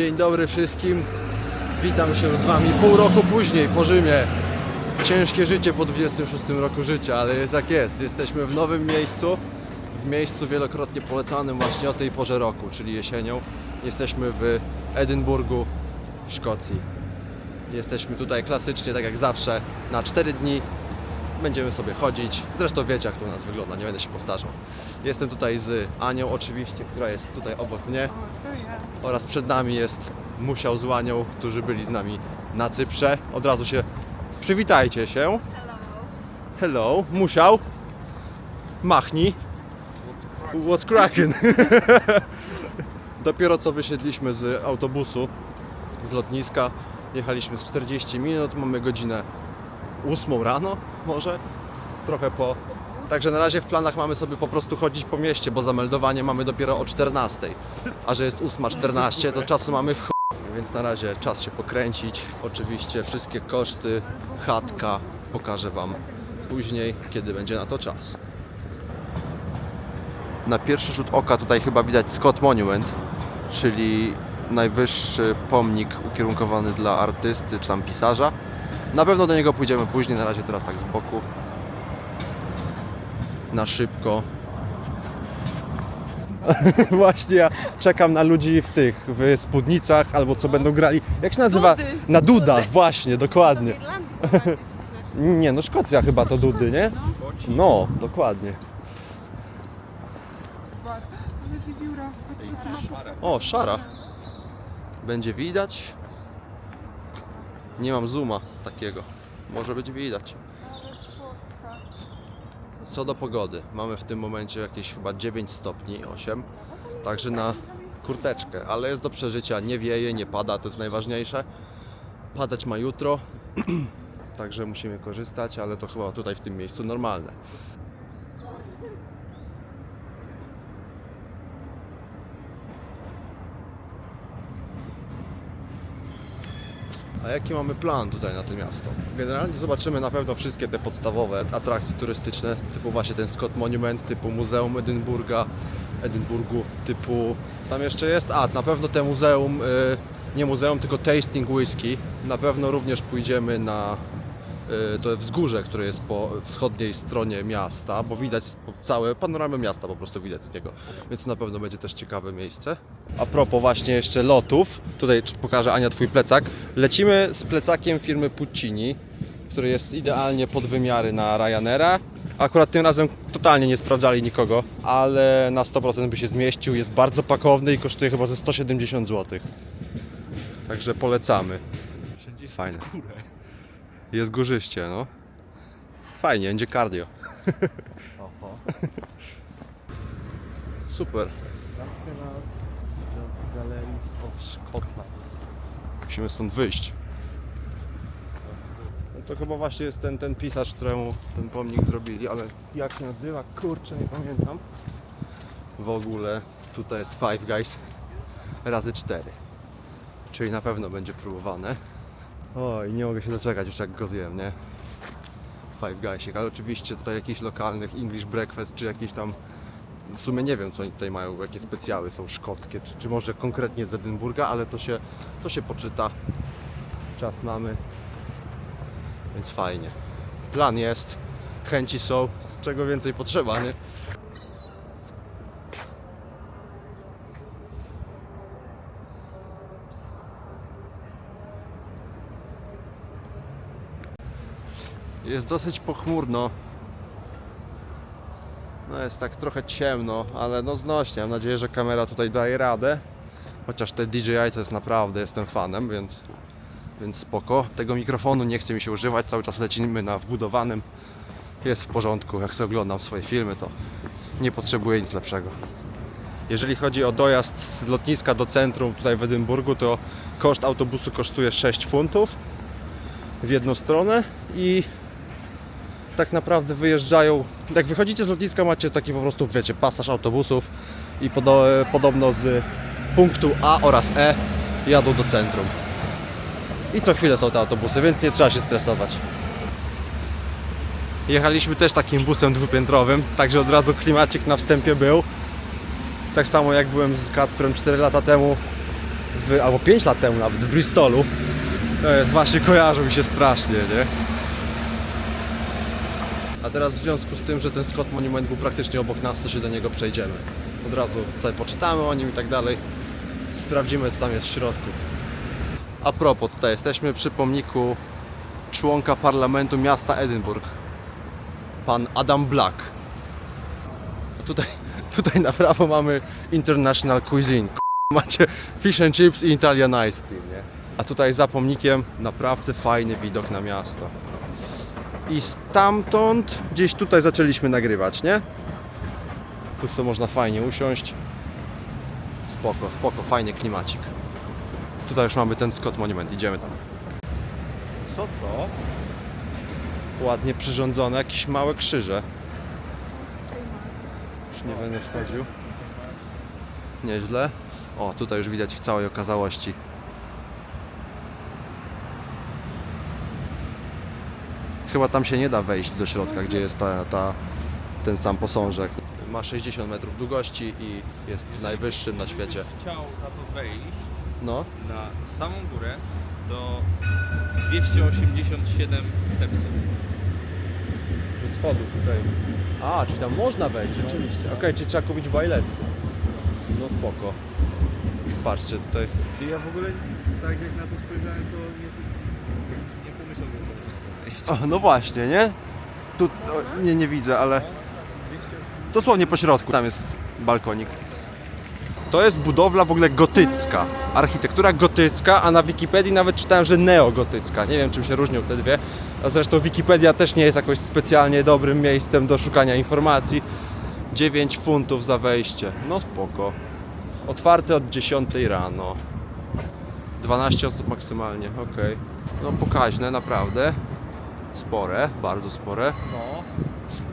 Dzień dobry wszystkim. Witam się z Wami pół roku później po Rzymie. Ciężkie życie po 26 roku życia, ale jest jak jest. Jesteśmy w nowym miejscu, w miejscu wielokrotnie polecanym właśnie o tej porze roku, czyli jesienią. Jesteśmy w Edynburgu w Szkocji. Jesteśmy tutaj klasycznie, tak jak zawsze, na 4 dni. Będziemy sobie chodzić. Zresztą wiecie, jak to u nas wygląda, nie będę się powtarzał. Jestem tutaj z Anią, oczywiście, która jest tutaj obok mnie. Oraz przed nami jest Musiał z Łanią, którzy byli z nami na Cyprze. Od razu się przywitajcie się. Hello, Musiał. Machnij. What's cracking? Dopiero co wysiedliśmy z autobusu z lotniska. Jechaliśmy z 40 minut, mamy godzinę 8 rano może, trochę po. Także na razie w planach mamy sobie po prostu chodzić po mieście, bo zameldowanie mamy dopiero o 14. A że jest 8.14, to czasu mamy w ch... Więc na razie czas się pokręcić. Oczywiście wszystkie koszty, chatka pokażę Wam później, kiedy będzie na to czas. Na pierwszy rzut oka tutaj chyba widać Scott Monument, czyli najwyższy pomnik ukierunkowany dla artysty czy tam pisarza. Na pewno do niego pójdziemy później, na razie teraz tak z boku. Na szybko. Właśnie ja czekam na ludzi w tych, w spódnicach albo co będą grali. Jak się nazywa? Dudy. Na dudach, właśnie, dokładnie. Nie, no Szkocja chyba to dudy, nie? No, dokładnie. To ma O, szara. Będzie widać? Nie mam zooma takiego. Może być widać. Co do pogody, mamy w tym momencie jakieś chyba 9 stopni, 8, także na kurteczkę, ale jest do przeżycia, nie wieje, nie pada, to jest najważniejsze. Padać ma jutro, także musimy korzystać, ale to chyba tutaj w tym miejscu normalne. A jaki mamy plan tutaj na to miasto? Generalnie zobaczymy na pewno wszystkie te podstawowe atrakcje turystyczne, typu właśnie ten Scott Monument, typu Muzeum Edynburga, Edynburgu, typu... Tam jeszcze jest, a na pewno te muzeum, y, nie muzeum, tylko tasting whisky. Na pewno również pójdziemy na to wzgórze, które jest po wschodniej stronie miasta, bo widać całe panoramę miasta po prostu widać z niego, więc na pewno będzie też ciekawe miejsce. A propos właśnie jeszcze lotów, tutaj pokażę Ania Twój plecak. Lecimy z plecakiem firmy Puccini, który jest idealnie pod wymiary na Ryanaira. Akurat tym razem totalnie nie sprawdzali nikogo, ale na 100% by się zmieścił. Jest bardzo pakowny i kosztuje chyba ze 170 zł. Także polecamy. Fajne. Jest górzyście, no. Fajnie, będzie cardio. Super. Musimy stąd wyjść. No to chyba właśnie jest ten, ten pisarz, któremu ten pomnik zrobili, ale jak się nazywa? Kurczę, nie pamiętam. W ogóle tutaj jest Five Guys razy 4. Czyli na pewno będzie próbowane. Oj, nie mogę się doczekać już jak go zjem, nie? Five Guysik, ale oczywiście tutaj jakichś lokalnych English breakfast, czy jakieś tam w sumie nie wiem co oni tutaj mają, jakie specjały są szkockie, czy, czy może konkretnie z Edynburga, ale to się, to się poczyta. Czas mamy, więc fajnie. Plan jest, chęci są, czego więcej potrzeba, nie? Jest dosyć pochmurno. No jest tak trochę ciemno, ale no znośnie. Mam nadzieję, że kamera tutaj daje radę. Chociaż te DJI to jest naprawdę, jestem fanem, więc, więc spoko. Tego mikrofonu nie chce mi się używać, cały czas lecimy na wbudowanym. Jest w porządku, jak sobie oglądam swoje filmy, to nie potrzebuję nic lepszego. Jeżeli chodzi o dojazd z lotniska do centrum tutaj w Edynburgu, to koszt autobusu kosztuje 6 funtów w jedną stronę i tak naprawdę wyjeżdżają. Jak wychodzicie z lotniska, macie taki po prostu, wiecie, pasaż autobusów i podo, podobno z punktu A oraz E jadą do centrum. I co chwilę są te autobusy, więc nie trzeba się stresować. Jechaliśmy też takim busem dwupiętrowym, także od razu klimacik na wstępie był. Tak samo jak byłem z Kacprem 4 lata temu, w, albo 5 lat temu nawet w Bristolu. To jest właśnie kojarzą mi się strasznie, nie? Teraz w związku z tym, że ten Scott Monument był praktycznie obok nas, to się do niego przejdziemy. Od razu sobie poczytamy o nim i tak dalej. Sprawdzimy, co tam jest w środku. A propos, tutaj jesteśmy przy pomniku członka parlamentu miasta Edynburg. Pan Adam Black. A tutaj, tutaj na prawo mamy International Cuisine. Macie fish and chips i Italian ice cream, nie? A tutaj za pomnikiem naprawdę fajny widok na miasto. I stamtąd gdzieś tutaj zaczęliśmy nagrywać, nie? Tu sobie można fajnie usiąść. Spoko, spoko, fajny klimacik. Tutaj już mamy ten Scott Monument, idziemy tam. Co to? Ładnie przyrządzone, jakieś małe krzyże. Już nie będę wchodził. Nieźle. O, tutaj już widać w całej okazałości. Chyba tam się nie da wejść do środka, gdzie jest ta, ta, ten sam posążek. Ma 60 metrów długości i jest najwyższym na świecie. chciał na to wejść No, na samą górę do 287 stepsów. ze schodów tutaj. A, czyli tam można wejść, rzeczywiście. Okej, czyli trzeba kupić bajlecy. No spoko. Patrzcie tutaj. Ty ja w ogóle tak jak na to spojrzałem to nie, że no właśnie, nie? Tu o, nie, nie widzę, ale dosłownie po środku. Tam jest balkonik. To jest budowla w ogóle gotycka. Architektura gotycka, a na Wikipedii nawet czytałem, że neogotycka. Nie wiem, czym się różnią te dwie. A zresztą Wikipedia też nie jest jakoś specjalnie dobrym miejscem do szukania informacji. 9 funtów za wejście. No spoko. Otwarte od 10 rano. 12 osób maksymalnie, okej. No pokaźne, naprawdę. Spore, bardzo spore. No.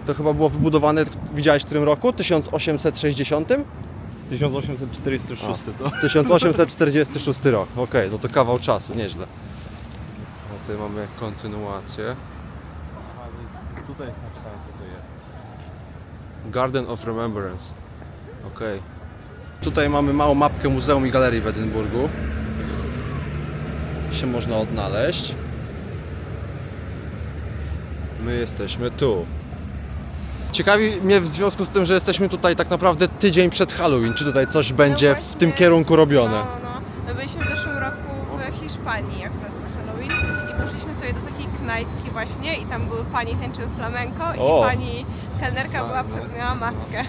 To chyba było wybudowane, widziałeś w którym roku? 1860? 1846 to. 1846 rok. Okej, no to kawał czasu, nieźle. No tutaj mamy kontynuację. Tutaj jest napisane co to jest. Garden of Remembrance. Okej. Tutaj mamy małą mapkę Muzeum i Galerii w Edynburgu. Się można odnaleźć. My jesteśmy tu. Ciekawi mnie w związku z tym, że jesteśmy tutaj tak naprawdę tydzień przed Halloween. Czy tutaj coś będzie w właśnie. tym kierunku robione? No, no. My byliśmy w zeszłym roku w Hiszpanii akurat na Halloween i poszliśmy sobie do takiej knajpki właśnie i tam były pani tańczyły flamenko O. i pani kelnerka była, miała maskę.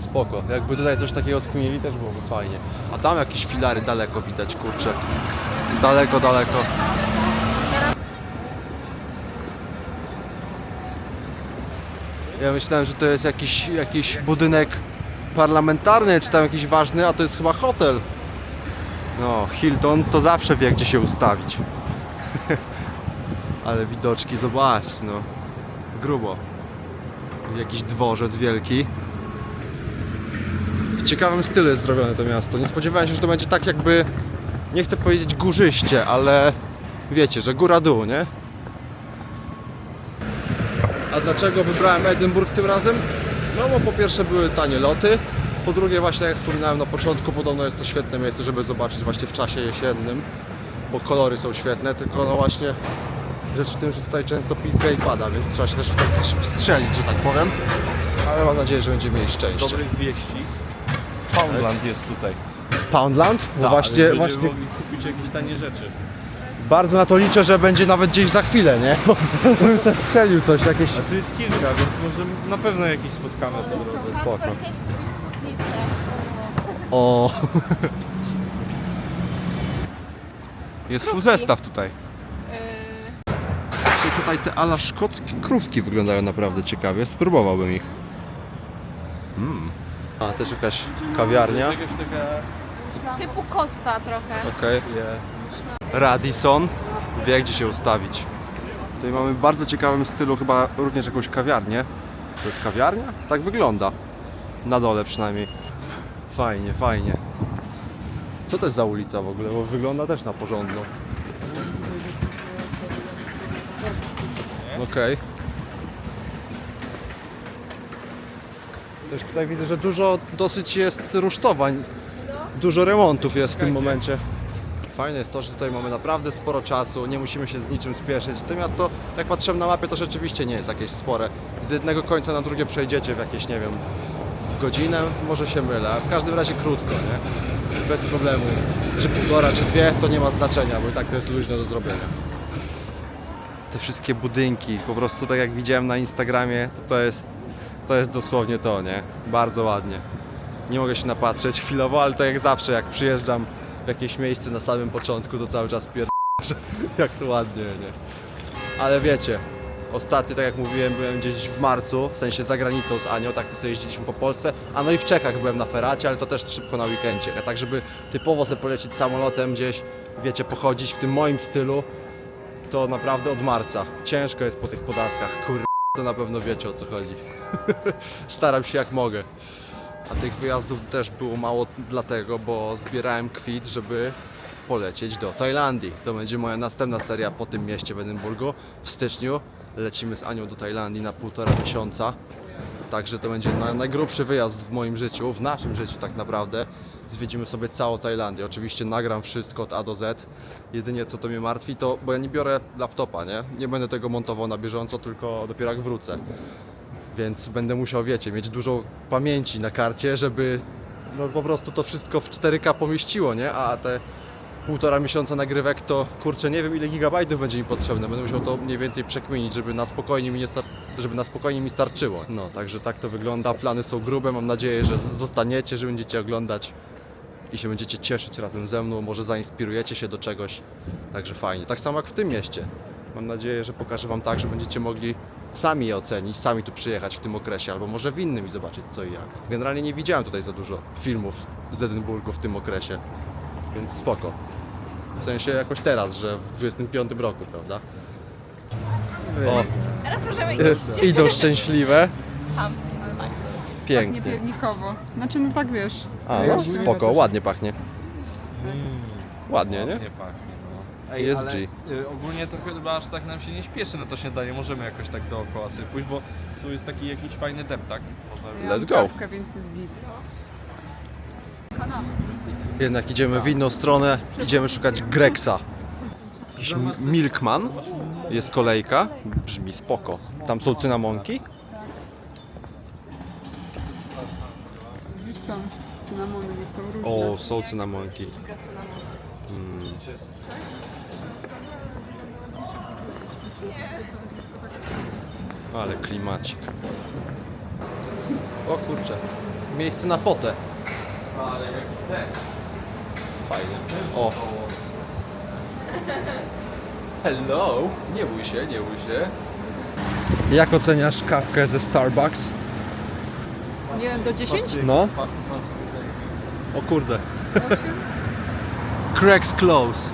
Spoko. Jakby tutaj coś takiego skminili, też byłoby fajnie. A tam jakieś filary daleko widać, kurczę. Daleko, daleko. Ja myślałem, że to jest jakiś, jakiś budynek parlamentarny, czy tam jakiś ważny, a to jest chyba hotel. No, Hilton to zawsze wie, gdzie się ustawić. Ale widoczki, zobacz, no. Grubo. Jakiś dworzec wielki. W ciekawym stylu jest zrobione to miasto. Nie spodziewałem się, że to będzie tak jakby, nie chcę powiedzieć górzyście, ale wiecie, że góra-dół, nie? A dlaczego wybrałem Edynburg tym razem? No bo po pierwsze były tanie loty, po drugie właśnie jak wspominałem na początku, podobno jest to świetne miejsce, żeby zobaczyć właśnie w czasie jesiennym, bo kolory są świetne, tylko no właśnie rzecz w tym, że tutaj często pizga i pada, więc trzeba się też wstrzelić, że tak powiem. Ale mam nadzieję, że będziemy mieli szczęście. Dobrych wieści. Poundland jest tutaj. Poundland? No Tak, właśnie, właśnie mogli kupić jakieś tanie rzeczy. Bardzo na to liczę, że będzie nawet gdzieś za chwilę, nie? Bo bym se strzelił coś, jakieś... A tu jest kilka, więc może na pewno jakieś spotkamy po drodze. Spoko. O. Jest full Krówki. zestaw tutaj. Yy, tutaj te ala szkockie krówki wyglądają naprawdę ciekawie. Spróbowałbym ich. Mm. A, też jakaś kawiarnia. Typu Costa trochę. Okej. Radisson wie gdzie się ustawić. Tutaj mamy w bardzo ciekawym stylu chyba również jakąś kawiarnię. To jest kawiarnia? Tak wygląda. Na dole przynajmniej. Fajnie, fajnie. Co to jest za ulica w ogóle? Bo wygląda też na porządną. Okej. Też tutaj widzę, że dużo dosyć jest rusztowań. Dużo remontów jest w tym momencie. Fajne jest to, że tutaj mamy naprawdę sporo czasu, nie musimy się z niczym spieszyć. To jak patrzyłem na mapie, to rzeczywiście nie jest jakieś spore. Z jednego końca na drugie przejdziecie w jakieś, nie wiem, w godzinę, może się mylę, w każdym razie krótko, nie? Bez problemu. Czy półtora, czy dwie, to nie ma znaczenia, bo i tak to jest luźne do zrobienia. Te wszystkie budynki, po prostu tak jak widziałem na Instagramie, to, to jest to jest dosłownie to, nie? Bardzo ładnie. Nie mogę się napatrzeć chwilowo, ale tak jak zawsze, jak przyjeżdżam w jakieś miejsce na samym początku, to cały czas pier... jak to ładnie, nie? Ale wiecie, ostatnio, tak jak mówiłem, byłem gdzieś w marcu, w sensie za granicą z Anią, tak sobie jeździliśmy po Polsce, a no i w Czechach byłem na feracie, ale to też szybko na weekendzie. A tak, żeby typowo sobie polecieć samolotem gdzieś, wiecie, pochodzić w tym moim stylu, to naprawdę od marca. Ciężko jest po tych podatkach, kur... To na pewno wiecie o co chodzi. Staram się jak mogę. A tych wyjazdów też było mało dlatego, bo zbierałem kwit, żeby polecieć do Tajlandii. To będzie moja następna seria po tym mieście w Edynburgu. W styczniu lecimy z Anią do Tajlandii na półtora miesiąca. Także to będzie na, najgrubszy wyjazd w moim życiu, w naszym życiu tak naprawdę. Zwiedzimy sobie całą Tajlandię. Oczywiście nagram wszystko od A do Z. Jedynie co to mnie martwi, to bo ja nie biorę laptopa, nie? Nie będę tego montował na bieżąco, tylko dopiero jak wrócę. Więc będę musiał, wiecie, mieć dużo pamięci na karcie, żeby no po prostu to wszystko w 4K pomieściło, nie? A te półtora miesiąca nagrywek to kurczę nie wiem ile gigabajtów będzie mi potrzebne. Będę musiał to mniej więcej przekminić, żeby na spokojnie mi żeby na spokojnie mi starczyło. No, także tak to wygląda. Plany są grube. Mam nadzieję, że zostaniecie, że będziecie oglądać i się będziecie cieszyć razem ze mną. Może zainspirujecie się do czegoś. Także fajnie. Tak samo jak w tym mieście. Mam nadzieję, że pokażę Wam tak, że będziecie mogli sami je ocenić, sami tu przyjechać w tym okresie, albo może w innym i zobaczyć co i jak. Generalnie nie widziałem tutaj za dużo filmów z Edynburgu w tym okresie, więc spoko. W sensie jakoś teraz, że w 25 roku, prawda? O, Teraz możemy iść. idą szczęśliwe. Tam. Pachnie Pięknie. piernikowo. Znaczy, no tak wiesz. A, no, spoko, ładnie pachnie. Ładnie, nie? Nie pachnie. Ej, Jest ale, G. y, ogólnie to chyba aż tak nam się nie śpieszy na to śniadanie, możemy jakoś tak dookoła sobie pójść, bo tu jest taki jakiś fajny deptak. Można Let's go. kawkę, więc jest git. Jednak idziemy w inną stronę, idziemy szukać Greksa. Jakiś m- Milkman, jest kolejka, brzmi spoko. Tam są cynamonki? Cynamony, nie są różne. O, są cynamonki. Mm. Ale klimacik. O kurczę, miejsce na fotę. Ale jak te. Fajnie. O. Hello. Nie bój się, nie bój się. Jak oceniasz kawkę ze Starbucks? 1 do 10? No. O kurde. Cracks close.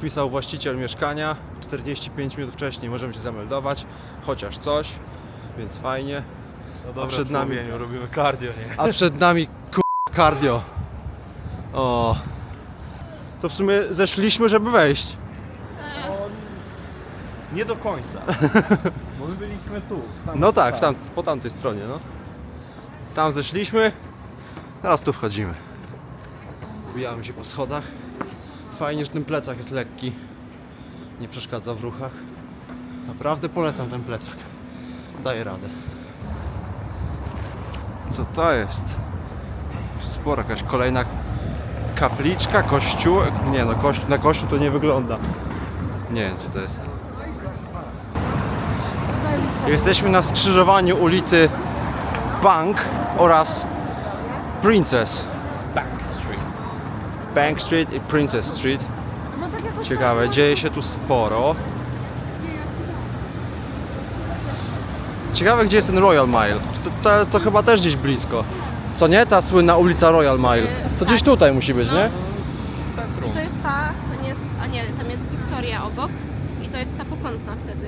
Odpisał właściciel mieszkania. 45 minut wcześniej możemy się zameldować. Chociaż coś, więc fajnie. No A przed nami- robimy cardio, nie? A przed nami cardio. O. To w sumie zeszliśmy, żeby wejść. Nie do końca. Bo my byliśmy tu. Tam, No tak, tam, po tamtej stronie, no. Tam zeszliśmy, teraz tu wchodzimy. Wbijamy się po schodach. Fajnie, że ten plecak jest lekki. Nie przeszkadza w ruchach. Naprawdę polecam ten plecak. Daje radę. Co to jest? Spora jakaś kolejna kapliczka, kościół. Nie no, kościół, na kościół to nie wygląda. Nie wiem co to jest. Jesteśmy na skrzyżowaniu ulicy Bank oraz Princess. Bank Street i Princess Street. No tak Ciekawe, dzieje się tu sporo. Ciekawe, gdzie jest ten Royal Mile. To, to, to chyba też gdzieś blisko. Co nie? Ta słynna ulica Royal Mile. To gdzieś tutaj musi być, nie? I to jest ta, to nie jest, a nie, tam jest Wiktoria obok. I to jest ta pokątna wtedy.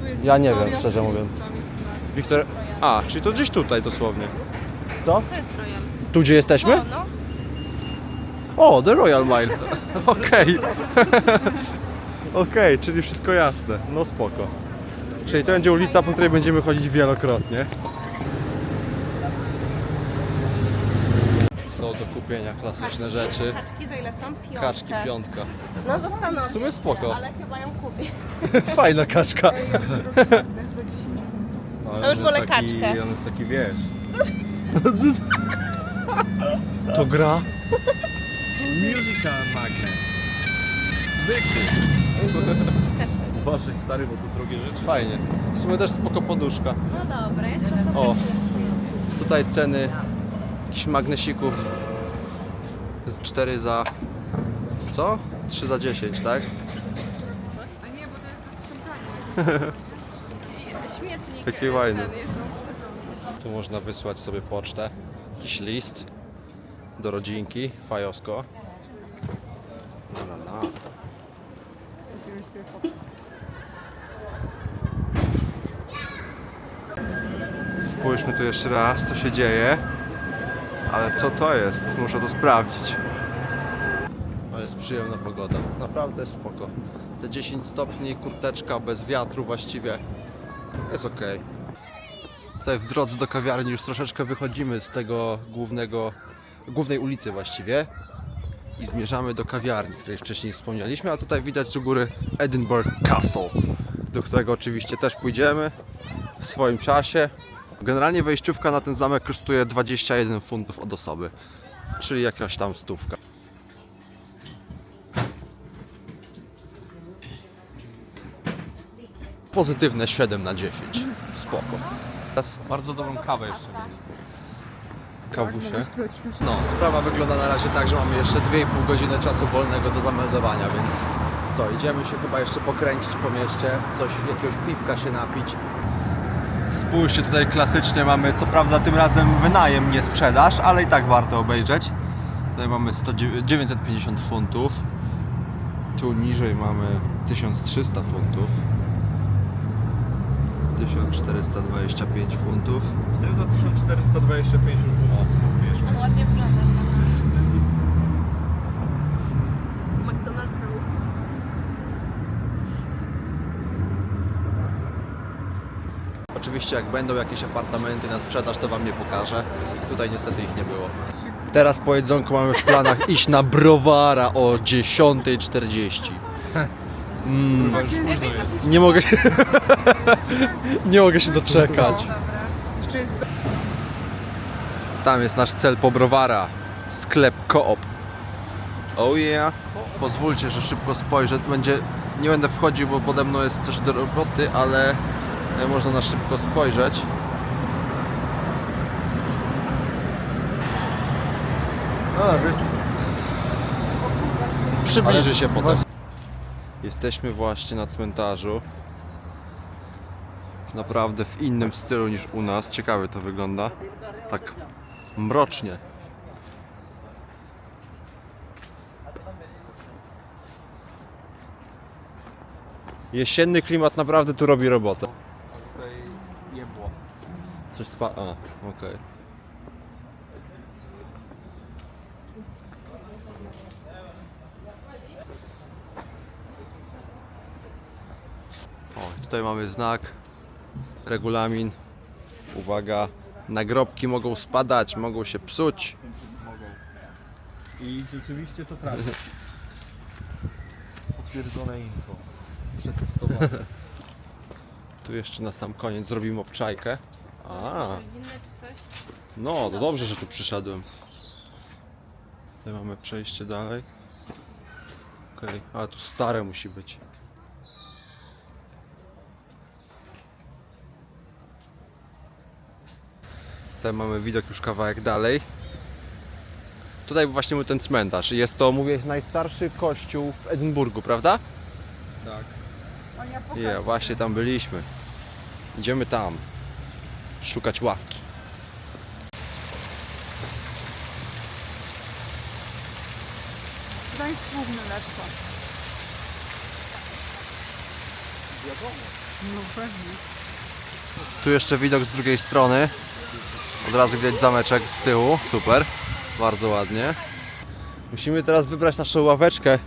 tu jest Ja nie wiem, szczerze mówiąc. Wiktor... A, czyli to gdzieś tutaj dosłownie. Co? To jest Royal. Tu gdzie jesteśmy? O, no. O, The Royal Mile. Okej. Okej, czyli wszystko jasne. No spoko. Czyli to będzie ulica, po której będziemy chodzić wielokrotnie. są do kupienia, klasyczne rzeczy. Kaczki za ile są? Piątkę. Kaczki piątka. No zastanowię W sumie się, spoko. ale chyba ją kupię. Fajna kaczka. Ej, ja zrobię magnes za 10 funtów. No, To już wolę kaczkę. On jest taki, wiesz... To gra? Musical magnet. Zwykły. Uważaj stary, bo to drogie rzeczy. Fajnie. W sumie też spoko poduszka. No dobra, jeszcze O, tutaj ceny jakichś magnesików. Z 4 za... Co? 3 za 10, tak? A nie, bo to jest do sprzątania. Śmietnik. Takie fajne. ten jeżdżący. Tu można wysłać sobie pocztę, jakiś list do rodzinki, fajosko. Sobie fotkę. Spójrzmy tu jeszcze raz, co się dzieje. Ale co to jest? Muszę to sprawdzić. To jest przyjemna pogoda. Naprawdę jest spoko. Te 10 stopni, kurteczka bez wiatru właściwie. Jest ok. Tutaj w drodze do kawiarni już troszeczkę wychodzimy z tego głównego, głównej ulicy właściwie. I zmierzamy do kawiarni, której wcześniej wspomnieliśmy, a tutaj widać z góry Edinburgh Castle, do którego oczywiście też pójdziemy w swoim czasie. Generalnie wejściówka na ten zamek kosztuje 21 funtów od osoby, czyli jakaś tam stówka. Pozytywne 7 na 10. Spoko. Teraz Bardzo dobrą kawę jeszcze. Kawusie. Spróbować śmiesznie. No, sprawa wygląda na razie tak, że mamy jeszcze 2,5 godziny czasu wolnego do zameldowania, więc co, idziemy się chyba jeszcze pokręcić po mieście, coś, jakiegoś piwka się napić. Spójrzcie, tutaj klasycznie mamy, co prawda tym razem wynajem, nie sprzedaż, ale i tak warto obejrzeć. Tutaj mamy 100, 950 funtów, tu niżej mamy 1300 funtów, 1425 funtów. W tym za 1425 już było. Wiesz, On ładnie wygląda sama. McDonald's Road. Oczywiście jak będą jakieś apartamenty na sprzedaż, to Wam nie pokażę. Tutaj niestety ich nie było. Teraz po jedzonku mamy w planach iść na browara o 10.40. Mm, nie mogę się... nie mogę się doczekać. Jest Tam jest nasz cel po browara. Sklep Coop. Oh yeah. Pozwólcie, że szybko spojrzę. Będzie... Nie będę wchodził, bo pode mną jest coś do roboty, ale można na szybko spojrzeć. A, wiesz, Przybliży się potem. Jesteśmy właśnie na cmentarzu. Naprawdę w innym stylu niż u nas. Ciekawie to wygląda. Tak mrocznie. Jesienny klimat naprawdę tu robi robotę. Coś spa... A, okej. O, tutaj mamy znak, regulamin. Uwaga, nagrobki mogą spadać, mogą się psuć. I rzeczywiście to prawda. Potwierdzone info. Przetestowane. Tu jeszcze na sam koniec zrobimy obczajkę. A, rodzinne czy coś? no to dobrze, że tu przyszedłem. Tutaj mamy przejście dalej. Okej, a tu stare musi być. Tutaj mamy widok już kawałek dalej. Tutaj właśnie był ten cmentarz. i Jest to, mówię, najstarszy kościół w Edynburgu, prawda? tak. Ania, pokaż. Ja, właśnie tam byliśmy. Idziemy tam. Szukać ławki. Gdańsk główny lepsza. No pewnie. Tu jeszcze widok z drugiej strony. Od razu widać zameczek z tyłu. Super. Bardzo ładnie. Musimy teraz wybrać naszą ławeczkę,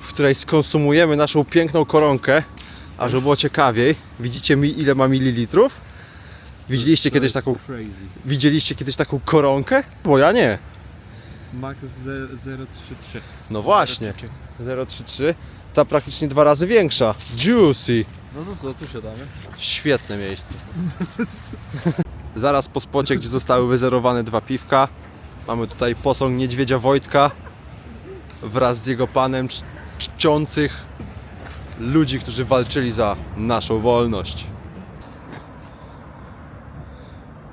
w której skonsumujemy naszą piękną koronkę. A żeby było ciekawiej, widzicie mi ile ma mililitrów? Widzieliście kiedyś taką, Crazy. widzieliście kiedyś taką koronkę? Bo ja nie. Max 033. No właśnie, 033. Ta praktycznie dwa razy większa. Juicy. No to co, tu siadamy? Świetne miejsce. Zaraz po spocie, gdzie zostały wyzerowane dwa piwka, mamy tutaj posąg niedźwiedzia Wojtka wraz z jego panem cz- czczących ludzi, którzy walczyli za naszą wolność.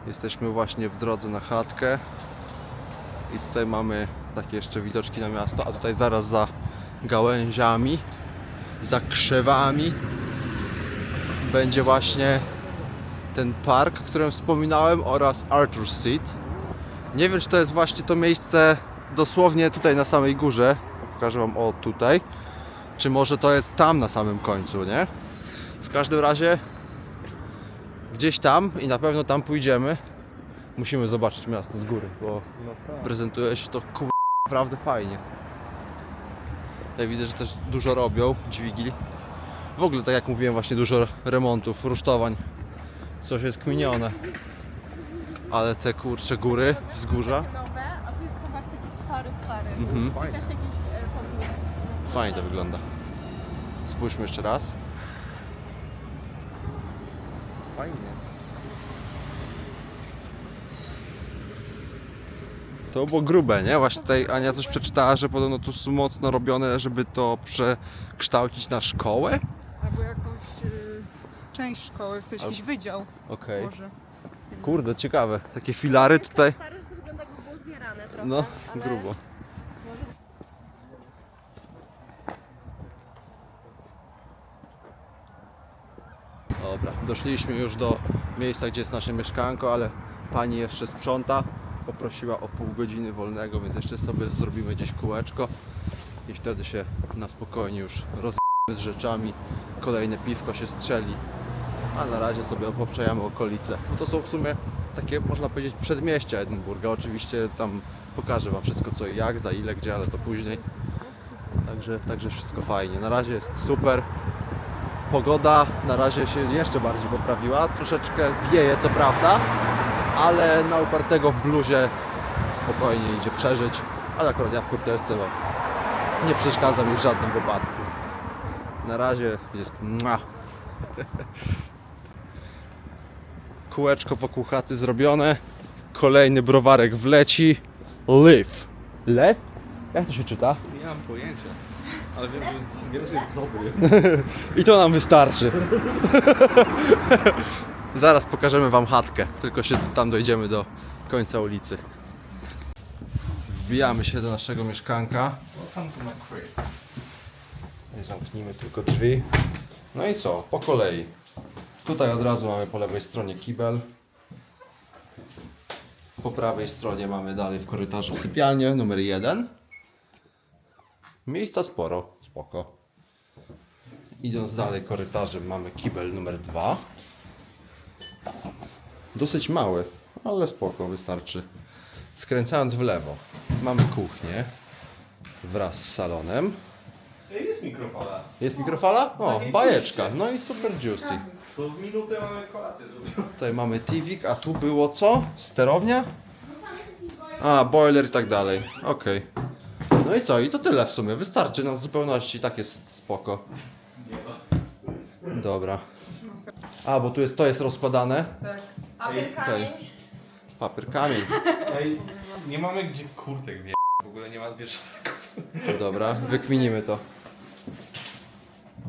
Jesteśmy właśnie w drodze na chatkę i tutaj mamy takie jeszcze widoczki na miasto, a tutaj zaraz za gałęziami, za krzewami będzie właśnie ten park, o którym wspominałem oraz Arthur's Seat. Nie wiem, czy to jest właśnie to miejsce dosłownie tutaj na samej górze. Pokażę Wam o tutaj. Czy może to jest tam na samym końcu, nie? W każdym razie gdzieś tam i na pewno tam pójdziemy. Musimy zobaczyć miasto z góry, bo No tak. prezentuje się to kur... naprawdę fajnie. Tutaj widzę, że też dużo robią dźwigi. W ogóle, tak jak mówiłem, właśnie dużo remontów, rusztowań. Coś jest kminione. Ale te kurcze góry, wzgórza, Nowe, a tu jest kawałek taki stary, stary. mhm. I też jakiś e, fajnie to wygląda. Spójrzmy jeszcze raz. Fajnie. To było grube, nie? Właśnie tutaj Ania coś przeczytała, że podobno tu są mocno robione, żeby to przekształcić na szkołę. Albo jakąś y, część szkoły, w sensie jakiś wydział Okej. może. Kurde, ciekawe. Takie filary tutaj. Stary, że to wygląda jakby było zjarane trochę. No, ale... grubo. Dobra, doszliśmy już do miejsca, gdzie jest nasze mieszkanko, ale pani jeszcze sprząta. Poprosiła o pół godziny wolnego, więc jeszcze sobie zrobimy gdzieś kółeczko i wtedy się na spokojnie już rozmawiamy z rzeczami. Kolejne piwko się strzeli, a na razie sobie obczajamy okolice. Bo to są w sumie takie, można powiedzieć, przedmieścia Edynburga. Oczywiście tam pokażę Wam wszystko co i jak, za ile, gdzie, ale to później. Także, także wszystko fajnie. Na razie jest super. Pogoda na razie się jeszcze bardziej poprawiła. Troszeczkę wieje, co prawda, ale na upartego w bluzie spokojnie idzie przeżyć. Ale akurat ja w kurteczce no, nie przeszkadza mi w żadnym wypadku. Na razie jest mua. Kółeczko wokół chaty zrobione. Kolejny browarek wleci. Live. Lew? Jak to się czyta? Nie mam pojęcia. Ale wiem, że, wiem, że jest dobry. I to nam wystarczy. Zaraz pokażemy Wam chatkę, tylko się tam dojdziemy do końca ulicy. Wbijamy się do naszego mieszkanka. Zamknijmy tylko drzwi. No i co? Po kolei. Tutaj od razu mamy po lewej stronie kibel. Po prawej stronie mamy dalej w korytarzu sypialnię numer jeden. Miejsca sporo, spoko. Idąc dalej korytarzem mamy kibel numer dwa. Dosyć mały, ale spoko, wystarczy. Skręcając w lewo mamy kuchnię wraz z salonem. Jest mikrofala. Jest mikrofala? O, Zajebiście. bajeczka. No i super juicy. To w minutę mamy kolację zrobioną. Tutaj mamy Tivik, a tu było co? Sterownia? A, boiler i tak dalej. Okej. No i co? I to tyle w sumie. Wystarczy nam w zupełności. Tak jest spoko. Dobra. A, bo tu jest, to jest rozkładane. Tak. Papier, Tutaj. kamień. Papier, kamień. Ej, nie mamy gdzie kurtek wie. W ogóle nie ma wieszaków. Dobra, wykminimy to.